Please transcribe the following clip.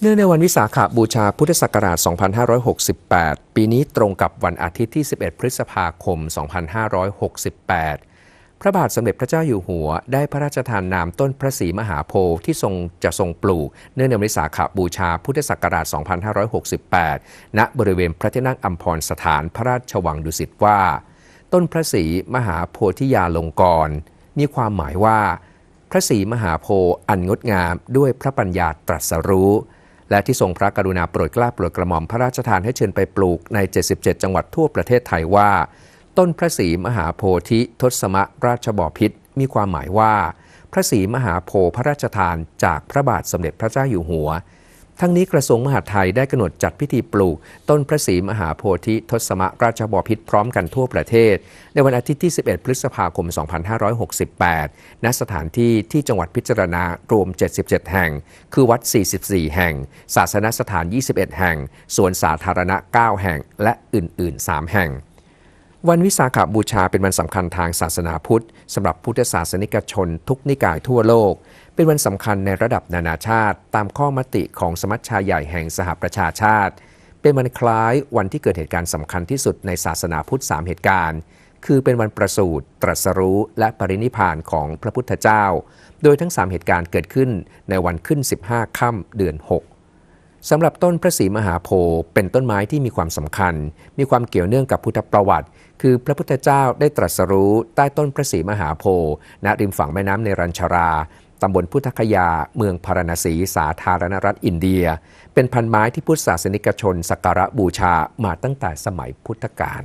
เนื่องในวันวิสาขบูชาพุทธศักราช 2568 ปีนี้ตรงกับวันอาทิตย์ที่ 11 พฤษภาคม 2568 พระบาทสมเด็จพระเจ้าอยู่หัว ได้พระราชทานนามต้นพระศรีมหาโพธิ์ที่ทรงจะทรงปลูก เนื่องในวันวิสาขบูชาพุทธศักราช 2568 ณ บริเวณพระที่นั่งอัมพรสถานพระราชวังดุสิตว่า ต้นพระศรีมหาโพธิยาลงกรมีความหมายว่า พระศรีมหาโพธิ์อันงดงามด้วยพระปัญญาตรัสรู้ และที่ทรงพระกรุณาโปรดเกล้าโปรดกระหม่อมพระราชทานให้เชิญไปปลูกใน 77 จังหวัดทั่วประเทศไทยว่า ต้นพระศรีมหาโพธิทศมราชบพิษมีความหมายว่า พระศรีมหาโพธิพระราชทานจากพระบาทสมเด็จพระเจ้าอยู่หัว ทั้งนี้กระทรวงมหาดไทยได้กำหนดจัดพิธีปลูก ต้นพระศรีมหาโพธิทศมราชบพิตรพร้อมกันทั่วประเทศ ในวันอาทิตย์ที่ 11 พฤษภาคม 2568 ณ สถานที่ที่จังหวัดพิจารณารวม 77 แห่ง คือวัด 44 แห่ง ศาสนสถาน 21 แห่ง สวนสาธารณะ 9 แห่ง และอื่น ๆ 3 แห่ง วันวิสาขบูชาเป็นวันสำคัญทางศาสนาพุทธสำหรับพุทธศาสนิกชนทุกนิกายทั่วโลก เป็นวันสำคัญในระดับนานาชาติ ตามข้อมติของสมัชชาใหญ่แห่งสหประชาชาติ เป็นวันคล้ายวันที่เกิดเหตุการณ์สำคัญที่สุดในศาสนาพุทธ 3 เหตุการณ์ คือเป็นวันประสูติตรัสรู้ และปรินิพพานของพระพุทธเจ้า โดยทั้ง 3 เหตุการณ์เกิดขึ้นในวันขึ้น 15 ค่ำเดือน 6 สำหรับต้นพระศรีมหาโพธิ์เป็นต้นไม้ที่มีความสำคัญ มีความเกี่ยวเนื่องกับพุทธประวัติ คือพระพุทธเจ้าได้ตรัสรู้ใต้ต้นพระศรีมหาโพธิ์ณริมฝั่งแม่น้ำในรัญชราตำบลพุทธคยา เมืองพาราณสี สาธารณรัฐอินเดีย เป็นพันไม้ที่พุทธศาสนิกชนสักการะบูชามาตั้งแต่สมัยพุทธกาล